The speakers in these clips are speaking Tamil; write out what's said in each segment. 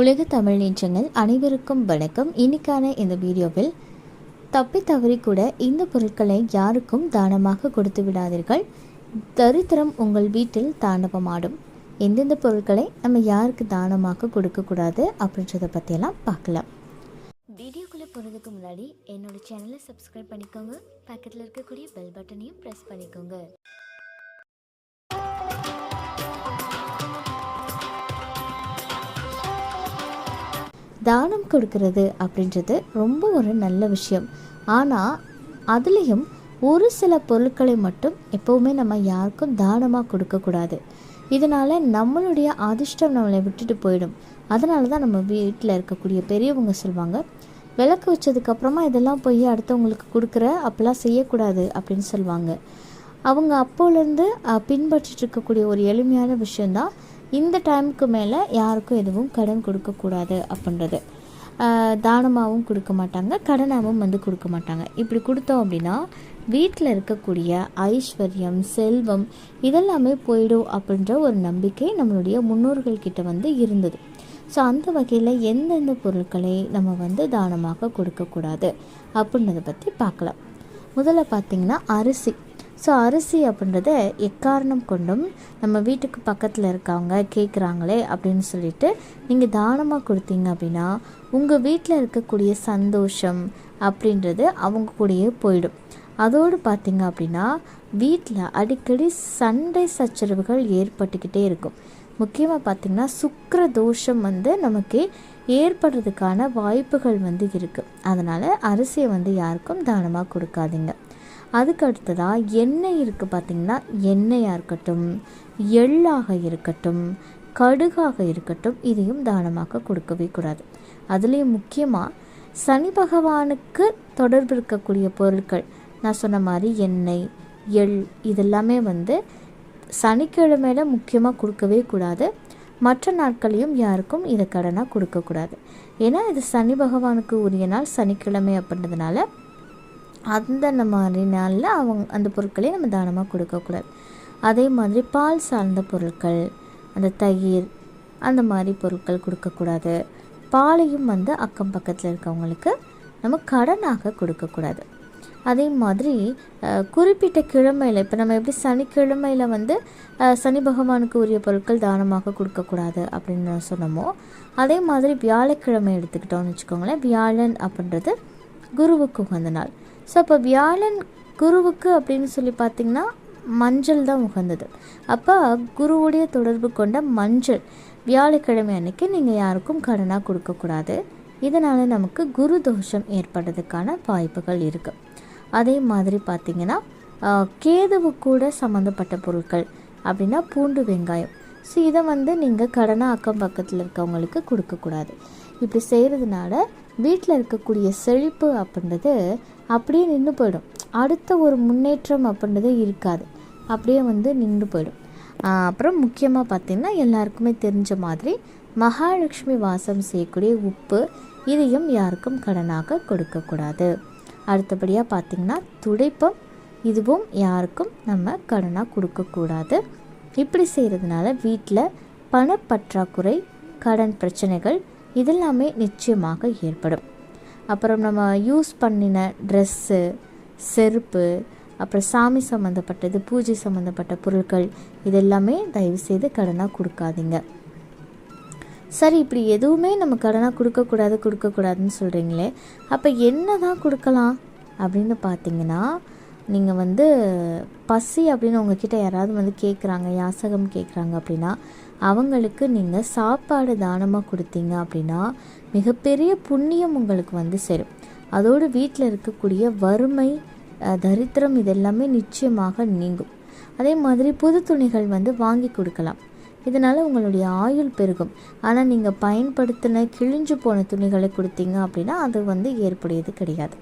உலக தமிழ் நீச்சங்கள் அனைவருக்கும் வணக்கம். இன்னைக்கான இந்த வீடியோவில் தப்பி தவறி கூட இந்த பொருட்களை யாருக்கும் தானமாக கொடுத்து விடாதீர்கள். தரித்திரம் உங்கள் வீட்டில் தாண்டவமாடும் எந்தெந்த பொருட்களை நம்ம யாருக்கு தானமாக கொடுக்கக்கூடாது அப்படின்றத பற்றியெல்லாம் பார்க்கலாம். வீடியோக்குள்ளே போகிறதுக்கு முன்னாடி என்னோட சேனலை சப்ஸ்கிரைப் பண்ணிக்கோங்க. பக்கத்தில் இருக்கக்கூடிய பெல் பட்டனையும் ப்ரெஸ் பண்ணிக்கோங்க. தானம் கொடுக்கறது அப்படின்றது ரொம்ப ஒரு நல்ல விஷயம். ஆனால் அதுலேயும் ஒரு சில பொருட்களை மட்டும் எப்போவுமே நம்ம யாருக்கும் தானமாக கொடுக்கக்கூடாது. இதனால் நம்மளுடைய அதிர்ஷ்டம் நம்மளை விட்டுட்டு போயிடும். அதனால தான் நம்ம வீட்டில் இருக்கக்கூடிய பெரியவங்க சொல்லுவாங்க விளக்கு வச்சதுக்கப்புறமா இதெல்லாம் போய் அடுத்தவங்களுக்கு கொடுக்குற அப்போல்லாம் செய்யக்கூடாது அப்படின்னு சொல்லுவாங்க அவங்க அப்போலேருந்து பின்பற்றிட்டு இருக்கக்கூடிய ஒரு எளிமையான விஷயந்தான் இந்த டைமுக்கு மேலே யாருக்கும் எதுவும் கடன் கொடுக்கக்கூடாது அப்படின்றது. தானமாகவும் கொடுக்க மாட்டாங்க கடனாகவும் வந்து கொடுக்க மாட்டாங்க. இப்படி கொடுத்தோம் அப்படின்னா வீட்டில் இருக்கக்கூடிய ஐஸ்வர்யம் செல்வம் இதெல்லாமே போயிடும் அப்படின்ற ஒரு நம்பிக்கை நம்மளுடைய முன்னோர்கள் கிட்ட வந்து இருந்தது. ஸோ அந்த வகையில் எந்தெந்த பொருட்களை நம்ம வந்து தானமாக கொடுக்கக்கூடாது அப்படின்றத பற்றி பார்க்கலாம். முதல்ல பார்த்திங்கன்னா அரிசி. ஸோ அரிசி அப்படின்றத எக்காரணம் கொண்டும் நம்ம வீட்டுக்கு பக்கத்தில் இருக்கவங்க கேட்குறாங்களே அப்படின்னு சொல்லிட்டு நீங்கள் தானமாக கொடுத்தீங்க அப்படின்னா உங்கள் வீட்டில் இருக்கக்கூடிய சந்தோஷம் அப்படின்றது அவங்க கூடயே போயிடும். அதோடு பார்த்தீங்க அப்படின்னா வீட்டில் அடிக்கடி சண்டை சச்சரவுகள் ஏற்பட்டுக்கிட்டே இருக்கும். முக்கியமாக பார்த்திங்கன்னா சுக்கர தோஷம் வந்து நமக்கு ஏற்படுறதுக்கான வாய்ப்புகள் வந்து இருக்குது அதனால் அரிசியை வந்து யாருக்கும் தானமாக கொடுக்காதீங்க. அதுக்கு அடுத்ததாக எண்ணெய் இருக்குது பார்த்திங்கன்னா எண்ணெயாக இருக்கட்டும் எள்ளாக இருக்கட்டும் கடுகாக இருக்கட்டும் இதையும் தானமாக கொடுக்கவே கூடாது. அதுலேயும் முக்கியமாக சனி பகவானுக்கு தொடர்பு இருக்கக்கூடிய பொருட்கள். நான் சொன்ன மாதிரி எண்ணெய் எள் இதெல்லாமே வந்து சனிக்கிழமையில் முக்கியமாக கொடுக்கவே கூடாது. மற்ற நாட்களையும் யாருக்கும் இதை கடனாக கொடுக்கக்கூடாது. ஏன்னா இது சனி பகவானுக்கு உரிய நாள் சனிக்கிழமை அப்படின்றதுனால அந்த மாதிரி நாளில் அவங்க அந்த பொருட்களையும் நம்ம தானமாக கொடுக்கக்கூடாது அதே மாதிரி பால் சார்ந்த பொருட்கள் அந்த தயிர் அந்த மாதிரி பொருட்கள் கொடுக்கக்கூடாது பாலையும் வந்து அக்கம் பக்கத்தில் இருக்கவங்களுக்கு நம்ம கடனாக கொடுக்கக்கூடாது அதே மாதிரி குறிப்பிட்ட கிழமையில் இப்போ நம்ம எப்படி சனிக்கிழமையில் வந்து சனி பகவானுக்கு உரிய பொருட்கள் தானமாக கொடுக்கக்கூடாது அப்படின்னு சொன்னோமோ அதே மாதிரி வியாழக்கிழமை எடுத்துக்கிட்டோம்னு வச்சுக்கோங்களேன். வியாழன் அப்படின்றது குருவுக்கு உகந்த நாள். ஸோ அப்போ வியாழன் குருவுக்கு அப்படின்னு சொல்லி பார்த்திங்கன்னா மஞ்சள் தான் உகந்தது. அப்போ குருவுடைய தொடர்பு கொண்ட மஞ்சள் வியாழக்கிழமை அன்னைக்கு நீங்கள் யாருக்கும் கடனாக கொடுக்கக்கூடாது இதனால் நமக்கு குரு தோஷம் ஏற்படுறதுக்கான வாய்ப்புகள் இருக்குது அதே மாதிரி பார்த்திங்கன்னா கேதுவு கூட சம்மந்தப்பட்ட பொருட்கள் அப்படின்னா பூண்டு வெங்காயம். ஸோ இதை வந்து நீங்கள் கடனாக அக்கம் பக்கத்தில் இருக்கவங்களுக்கு கொடுக்கக்கூடாது இப்படி செய்கிறதுனால வீட்டில் இருக்கக்கூடிய செழிப்பு அப்படின்றது அப்படியே நின்று போயிடும். அடுத்த ஒரு முன்னேற்றம் அப்படின்றது இருக்காது. அப்படியே வந்து நின்று போயிடும். அப்புறம் முக்கியமாக பார்த்திங்கன்னா எல்லாருக்குமே தெரிஞ்ச மாதிரி மகாலட்சுமி வாசம் செய்யக்கூடிய உப்பு இதையும் யாருக்கும் கடனாக கொடுக்கக்கூடாது. அடுத்தபடியாக பார்த்திங்கன்னா துடைப்பம் இதுவும் யாருக்கும் நம்ம கடனாக கொடுக்கக்கூடாது. இப்படி செய்கிறதுனால வீட்டில் பணப்பற்றாக்குறை கடன் பிரச்சனைகள் இதெல்லாமே நிச்சயமாக ஏற்படும். அப்புறம் நம்ம யூஸ் பண்ணின ட்ரெஸ்ஸு செருப்பு அப்புறம் சாமி சம்மந்தப்பட்டது பூஜை சம்மந்தப்பட்ட பொருட்கள் இதெல்லாமே தயவுசெய்து கடனாக கொடுக்காதீங்க. சரி இப்படி எதுவுமே நம்ம கடனாக கொடுக்கக்கூடாது கொடுக்கக்கூடாதுன்னு சொல்கிறீங்களே அப்போ என்ன தான் கொடுக்கலாம் அப்படின்னு பார்த்தீங்கன்னா நீங்கள் வந்து பசி அப்படின்னு உங்ககிட்ட யாராவது வந்து கேட்குறாங்க யாசகம் கேட்குறாங்க அப்படின்னா அவங்களுக்கு நீங்கள் சாப்பாடு தானமாக கொடுத்தீங்க அப்படின்னா மிகப்பெரிய புண்ணியம் உங்களுக்கு வந்து சேரும். அதோடு வீட்டில் இருக்கக்கூடிய வறுமை தரித்திரம் இதெல்லாமே நிச்சயமாக நீங்கும். அதே மாதிரி புது துணிகள் வந்து வாங்கி கொடுக்கலாம். இதனால் உங்களுடைய ஆயுள் பெருகும். ஆனால் நீங்கள் பயன்படுத்தின கிழிஞ்சு போன துணிகளை கொடுத்தீங்க அப்படின்னா அது வந்து ஏற்புடையது கிடையாது.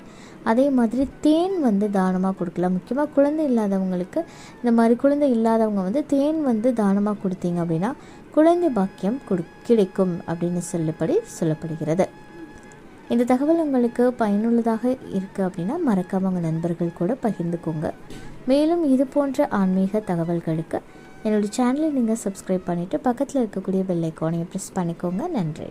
அதே மாதிரி தேன் வந்து தானமாக கொடுக்கலாம். முக்கியமாக குழந்தை இல்லாதவங்களுக்கு இந்த மாதிரி குழந்தை இல்லாதவங்க வந்து தேன் வந்து தானமாக கொடுத்தீங்க அப்படின்னா குழந்தை பாக்கியம் கொடு கிடைக்கும் அப்படின்னு சொல்லப்படி சொல்லப்படுகிறது. இந்த தகவல் உங்களுக்கு பயனுள்ளதாக இருக்குது அப்படின்னா மறக்காம உங்கள் நண்பர்கள் கூட பகிர்ந்துக்கோங்க. மேலும் இது போன்ற ஆன்மீக தகவல்களுக்கு என்னோடய சேனலை நீங்கள் சப்ஸ்கிரைப் பண்ணிவிட்டு பக்கத்தில் இருக்கக்கூடிய பெல் ஐக்கானையும் ப்ரெஸ் பண்ணிக்கோங்க. நன்றி.